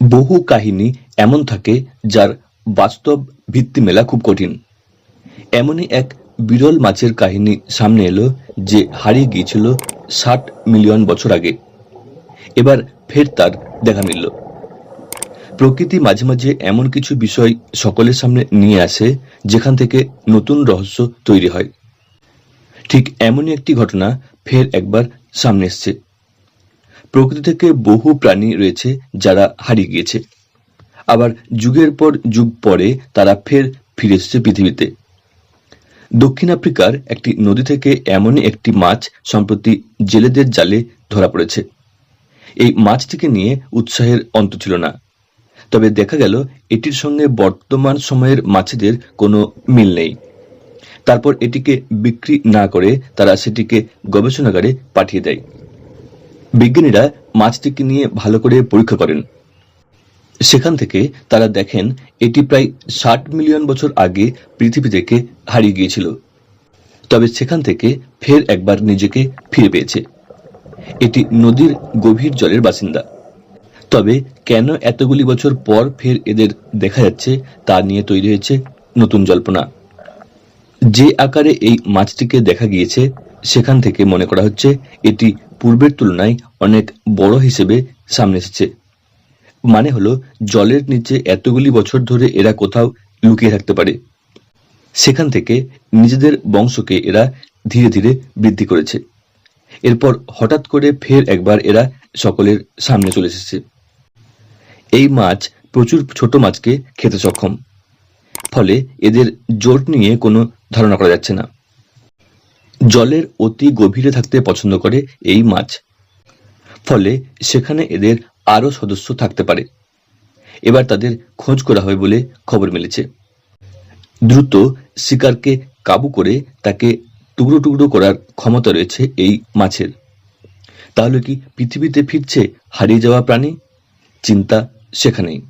বহু কাহিনী এমন থাকে যার বাস্তব ভিত্তি মেলা খুব কঠিন। এমনই এক বিরল মাছের কাহিনী সামনে এলো যে হারিয়ে গিয়েছিল ষাট মিলিয়ন বছর আগে। এবার ফের তার দেখা মিলল। প্রকৃতি মাঝে মাঝে এমন কিছু বিষয় সকলের সামনে নিয়ে আসে যেখান থেকে নতুন রহস্য তৈরি হয়। ঠিক এমনই একটি ঘটনা ফের একবার সামনে এসছে। প্রকৃতি থেকে বহু প্রাণী রয়েছে যারা হারিয়ে গিয়েছে। আবার যুগের পর যুগ পরে তারা ফের ফিরে এসেছে পৃথিবীতে। দক্ষিণ আফ্রিকার একটি নদী থেকে এমনই একটি মাছ সম্প্রতি জেলেদের জালে ধরা পড়েছে। এই মাছটিকে নিয়ে উৎসাহের অন্ত ছিল না। তবে দেখা গেল, এটির সঙ্গে বর্তমান সময়ের মাছেদের কোনো মিল নেই। তারপর এটিকে বিক্রি না করে তারা সেটিকে গবেষণাগারে পাঠিয়ে দেয়। বিজ্ঞানীরা মাছটিকে নিয়ে ভালো করে পরীক্ষা করেন। সেখান থেকে তারা দেখেন এটি প্রায় ষাট মিলিয়ন বছর আগে পৃথিবী থেকে হারিয়ে গিয়েছিল। তবে সেখান থেকে ফের একবার নিজেকে ফিরে পেয়েছে। এটি নদীর গভীর জলের বাসিন্দা। তবে কেন এতগুলি বছর পর ফের এদের দেখা যাচ্ছে তা নিয়ে তৈরি হয়েছে নতুন জল্পনা। যে আকারে এই মাছটিকে দেখা গিয়েছে সেখান থেকে মনে করা হচ্ছে এটি পূর্বের তুলনায় অনেক বড় হিসেবে সামনে এসেছে। মানে হলো, জলের নিচে এতগুলি বছর ধরে এরা কোথাও লুকিয়ে থাকতে পারে। সেখান থেকে নিজেদের বংশকে এরা ধীরে ধীরে বৃদ্ধি করেছে। এরপর হঠাৎ করে ফের একবার এরা সকলের সামনে চলে এসেছে। এই মাছ প্রচুর ছোট মাছকে খেতে সক্ষম। ফলে এদের জোট নিয়ে কোনো ধারণা করা যাচ্ছে না। জলের অতি গভীরে থাকতে পছন্দ করে এই মাছ। ফলে সেখানে এদের আরও সদস্য থাকতে পারে। এবার তাদের খোঁজ করা হয় বলে খবর মিলেছে। দ্রুত শিকারকে কাবু করে তাকে টুকরো টুকরো করার ক্ষমতা রয়েছে এই মাছের। তাহলে কি পৃথিবীতে ফিরছে হারিয়ে যাওয়া প্রাণী? চিন্তা সেখানেই।